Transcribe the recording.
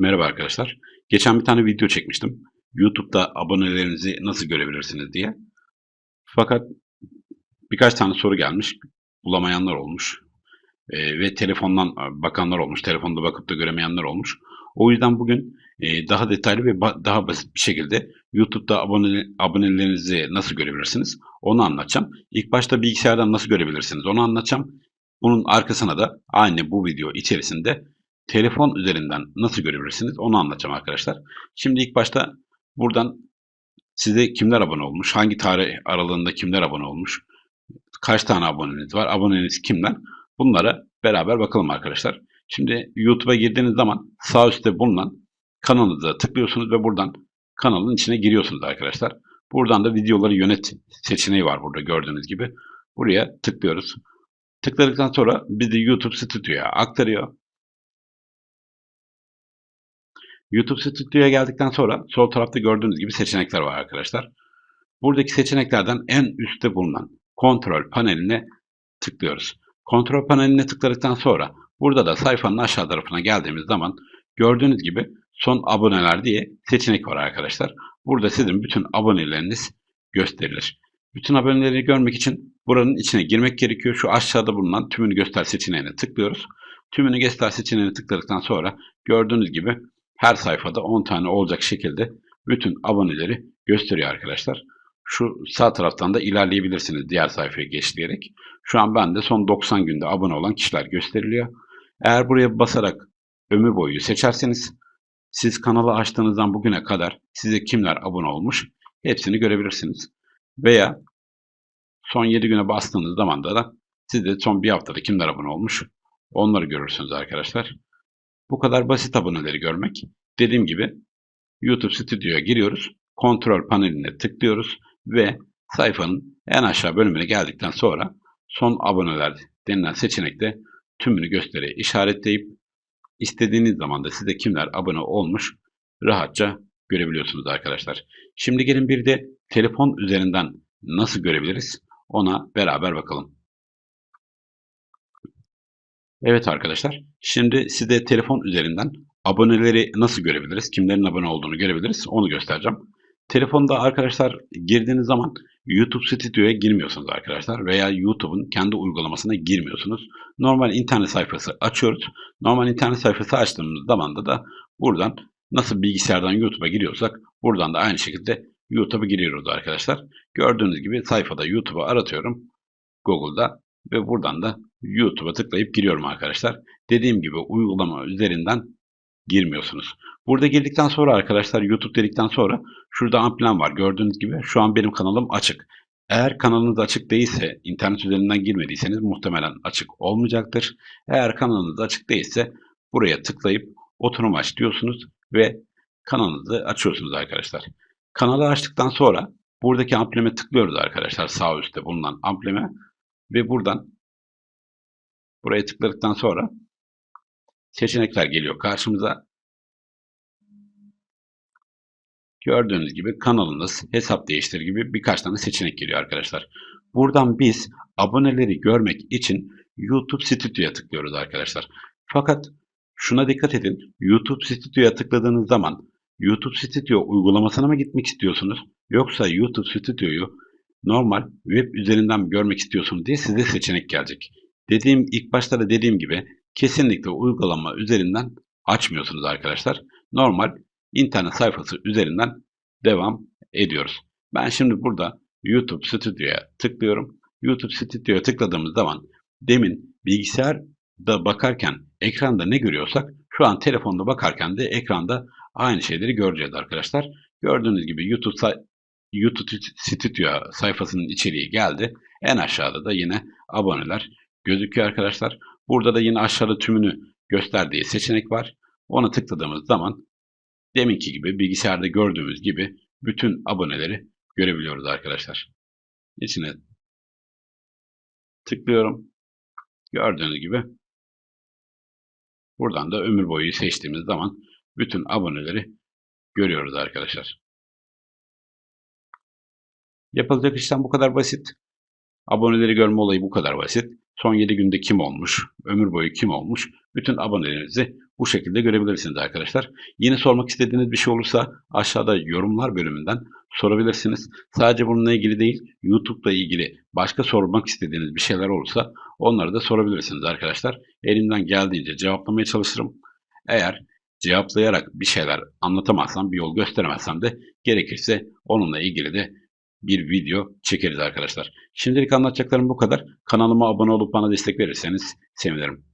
Merhaba arkadaşlar. Geçen bir tane video çekmiştim. YouTube'da abonelerinizi nasıl görebilirsiniz diye. Fakat birkaç tane soru gelmiş. Bulamayanlar olmuş. Ee, ve telefondan e, bakanlar olmuş. Telefonda bakıp da göremeyenler olmuş. O yüzden bugün e, daha detaylı ve ba- daha basit bir şekilde YouTube'da abone, abonelerinizi nasıl görebilirsiniz onu anlatacağım. İlk başta bilgisayardan nasıl görebilirsiniz onu anlatacağım. Bunun arkasına da aynı bu video içerisinde telefon üzerinden nasıl görebilirsiniz onu anlatacağım arkadaşlar. Şimdi ilk başta buradan size kimler abone olmuş, hangi tarih aralığında kimler abone olmuş, kaç tane aboneniz var, aboneniz kimler bunlara beraber bakalım arkadaşlar. Şimdi YouTube'a girdiğiniz zaman sağ üstte bulunan kanalınıza tıklıyorsunuz ve buradan kanalın içine giriyorsunuz arkadaşlar. Buradan da videoları yönet seçeneği var burada gördüğünüz gibi. Buraya tıklıyoruz. Tıkladıktan sonra bizi YouTube Studio'ya aktarıyor. YouTube Studio'ya geldikten sonra sol tarafta gördüğünüz gibi seçenekler var arkadaşlar. Buradaki seçeneklerden en üstte bulunan kontrol paneline tıklıyoruz. Kontrol paneline tıkladıktan sonra burada da sayfanın aşağı tarafına geldiğimiz zaman gördüğünüz gibi son aboneler diye seçenek var arkadaşlar. Burada sizin bütün aboneleriniz gösterilir. Bütün aboneleri görmek için buranın içine girmek gerekiyor. Şu aşağıda bulunan tümünü göster seçeneğine tıklıyoruz. Tümünü göster seçeneğine tıkladıktan sonra gördüğünüz gibi her sayfada 10 tane olacak şekilde bütün aboneleri gösteriyor arkadaşlar. Şu sağ taraftan da ilerleyebilirsiniz diğer sayfaya geçleyerek. Şu an bende son 90 günde abone olan kişiler gösteriliyor. Eğer buraya basarak ömür boyu seçerseniz siz kanalı açtığınızdan bugüne kadar size kimler abone olmuş hepsini görebilirsiniz. Veya son 7 güne bastığınız zaman da, da siz de son bir haftada kimler abone olmuş onları görürsünüz arkadaşlar. Bu kadar basit aboneleri görmek. Dediğim gibi YouTube Studio'ya giriyoruz. Kontrol paneline tıklıyoruz ve sayfanın en aşağı bölümüne geldikten sonra son aboneler denilen seçenekte tümünü gösteriye işaretleyip istediğiniz zaman da size kimler abone olmuş rahatça görebiliyorsunuz arkadaşlar. Şimdi gelin bir de telefon üzerinden nasıl görebiliriz ona beraber bakalım. Evet arkadaşlar, şimdi size telefon üzerinden aboneleri nasıl görebiliriz, kimlerin abone olduğunu görebiliriz onu göstereceğim. Telefonda arkadaşlar girdiğiniz zaman YouTube Studio'ya girmiyorsunuz arkadaşlar veya YouTube'un kendi uygulamasına girmiyorsunuz. Normal internet sayfası açıyoruz. Normal internet sayfası açtığımız zaman da, da buradan nasıl bilgisayardan YouTube'a giriyorsak buradan da aynı şekilde YouTube'a giriyoruz arkadaşlar. Gördüğünüz gibi sayfada YouTube'a aratıyorum Google'da ve buradan da YouTube'a tıklayıp giriyorum arkadaşlar. Dediğim gibi uygulama üzerinden girmiyorsunuz. Burada girdikten sonra arkadaşlar YouTube dedikten sonra şurada amblem var gördüğünüz gibi şu an benim kanalım açık. Eğer kanalınız açık değilse internet üzerinden girmediyseniz muhtemelen açık olmayacaktır. Eğer kanalınız açık değilse buraya tıklayıp oturum aç diyorsunuz ve kanalınızı açıyorsunuz arkadaşlar. Kanalı açtıktan sonra buradaki ambleme tıklıyoruz arkadaşlar sağ üstte bulunan ambleme ve buradan buraya tıkladıktan sonra seçenekler geliyor karşımıza. Gördüğünüz gibi kanalınız, hesap değiştir gibi birkaç tane seçenek geliyor arkadaşlar. Buradan biz aboneleri görmek için YouTube Studio'ya tıklıyoruz arkadaşlar. Fakat şuna dikkat edin. YouTube Studio'ya tıkladığınız zaman YouTube Studio uygulamasına mı gitmek istiyorsunuz? Yoksa YouTube Studio'yu normal web üzerinden mi görmek istiyorsunuz diye size seçenek gelecek. Dediğim ilk başta da dediğim gibi kesinlikle uygulama üzerinden açmıyorsunuz arkadaşlar. Normal internet sayfası üzerinden devam ediyoruz. Ben şimdi burada YouTube Studio'ya tıklıyorum. YouTube Studio'ya tıkladığımız zaman demin bilgisayarda bakarken ekranda ne görüyorsak şu an telefonda bakarken de ekranda aynı şeyleri göreceğiz arkadaşlar. Gördüğünüz gibi YouTube YouTube Studio sayfasının içeriği geldi. En aşağıda da yine aboneler gözüküyor arkadaşlar. Burada da yine aşağıda tümünü gösterdiği seçenek var. Ona tıkladığımız zaman deminki gibi bilgisayarda gördüğümüz gibi bütün aboneleri görebiliyoruz arkadaşlar. İçine tıklıyorum. Gördüğünüz gibi buradan da ömür boyu seçtiğimiz zaman bütün aboneleri görüyoruz arkadaşlar. Yapılacak işlem bu kadar basit. Aboneleri görme olayı bu kadar basit. Son 7 günde kim olmuş, ömür boyu kim olmuş, bütün abonelerinizi bu şekilde görebilirsiniz arkadaşlar. Yine sormak istediğiniz bir şey olursa aşağıda yorumlar bölümünden sorabilirsiniz. Sadece bununla ilgili değil, YouTube'la ilgili başka sormak istediğiniz bir şeyler olursa onları da sorabilirsiniz arkadaşlar. Elimden geldiğince cevaplamaya çalışırım. Eğer cevaplayarak bir şeyler anlatamazsam, bir yol gösteremezsem de gerekirse onunla ilgili de bir video çekeriz arkadaşlar. Şimdilik anlatacaklarım bu kadar. Kanalıma abone olup bana destek verirseniz sevinirim.